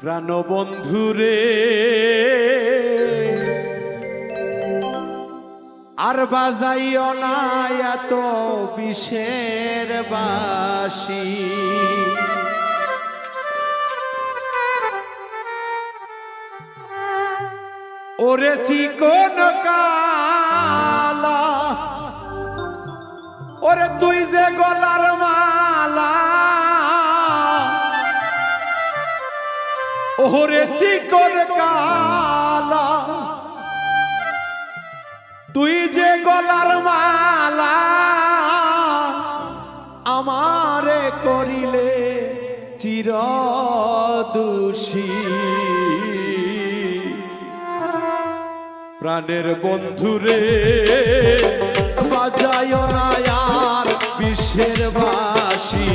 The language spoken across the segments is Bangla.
প্রাণবন্ধুরে। আর বাজাইও না এত বিষের বাসি। ওরে চিকন কালা ওরে তুই যে গলার ওরে চিকন কালা। তুই যে গলার মালা আমারে করিলে চির দোষী প্রাণের বন্ধুরে, বাজায় না বিশ্বের বাসি।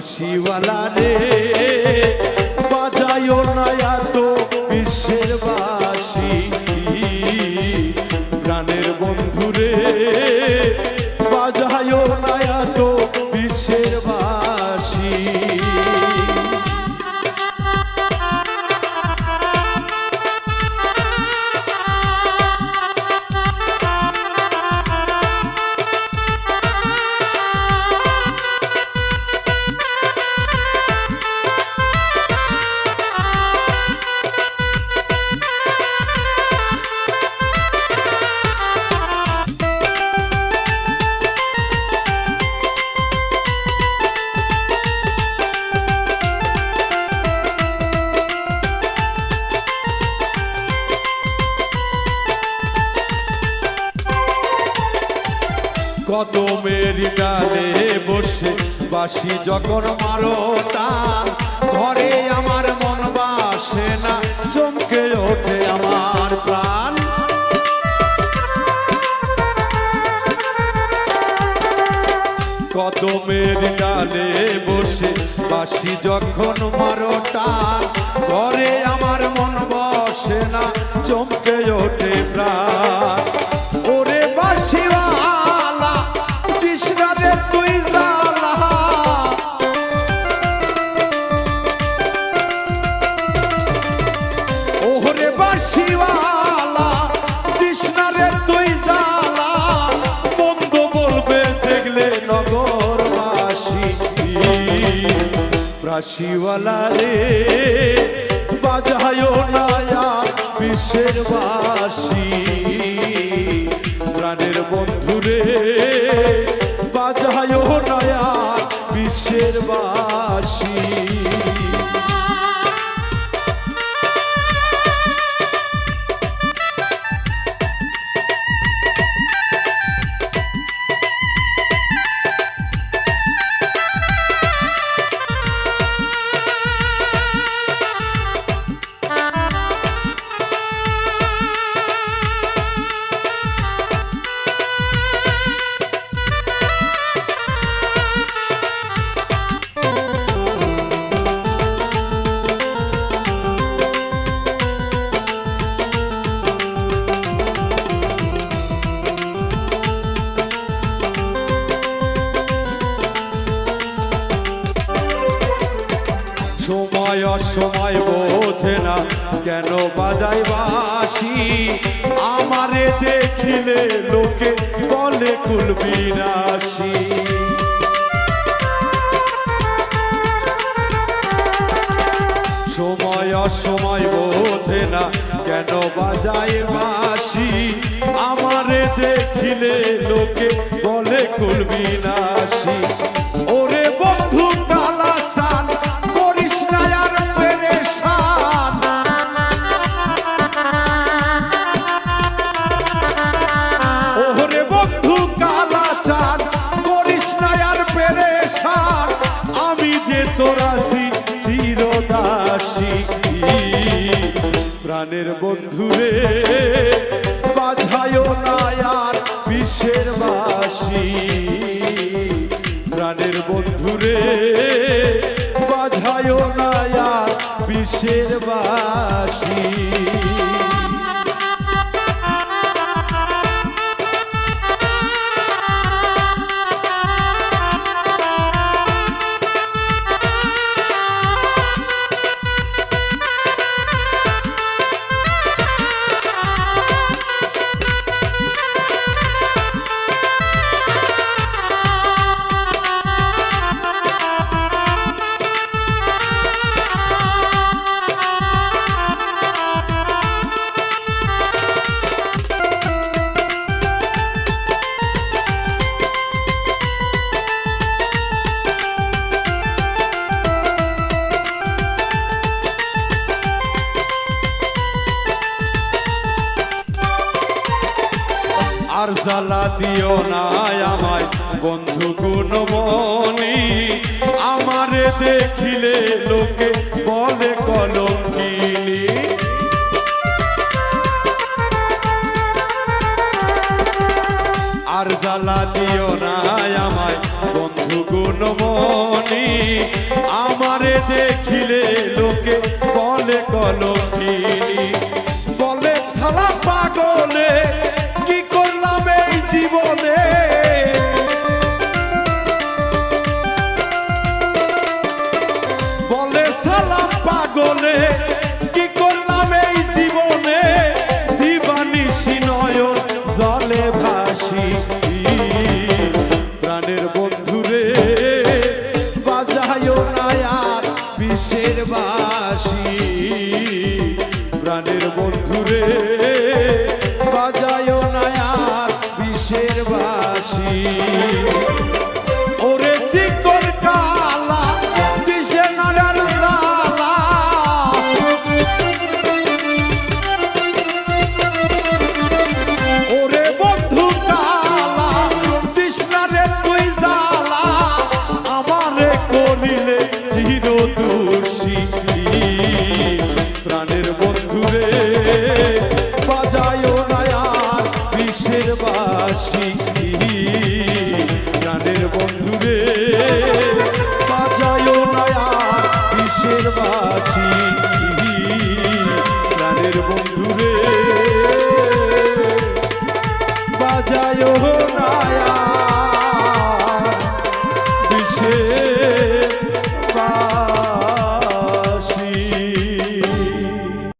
বাসিওয়ালা রে বাজায়ও না এত বিশ্বের বাসি। কদমের ডালে বসে বাসি যখন মারো টান ঘরে আমার মন বাসে না, চমকে ওঠে আমার প্রাণ। কদমের ডালে বসে বাসি যখন মারো টান ঘরে আমার মন বসে না, চমকে ওঠে প্রাণ। রাশিওয়ালা রে বাজায় নায়া বিশ্বের বাসি। প্রাণের বন্ধুরে বাজায় নায়া বিশ্বের বাসী। সময় অসময় বোঝে না। কেন বাজাই বাসি আমারে দেখিলে লোকে বলে কুলবিনাশী সময় অসময় বোঝে না। কেন বাজাই বাসি আমারে দেখিলে লোকে বলে কুলবিনাশী ওরে প্রাণের বন্ধুরে বাঝায় না বিশ্বের বাসি। প্রাণের বন্ধুরে বাঝায় না বিশ্বের বাসী। জ্বালা দিও না আমায়। বন্ধু গুণমণি আমারে দেখিলে লোকে বলে কলঙ্কিনী। আর জ্বালা দিও না আমায়। বন্ধু গুণমণি আমারে দেখিলে লোকে বলে কলঙ্কিনী। বলে ছাড়া need a boy. বন্ধুরে বাজায় নায়ার বিশ্বের বাসি প্রাণের বন্ধুরে। বাজায় নায়ার বিশ্বের বাসি প্রাণের বন্ধুরে।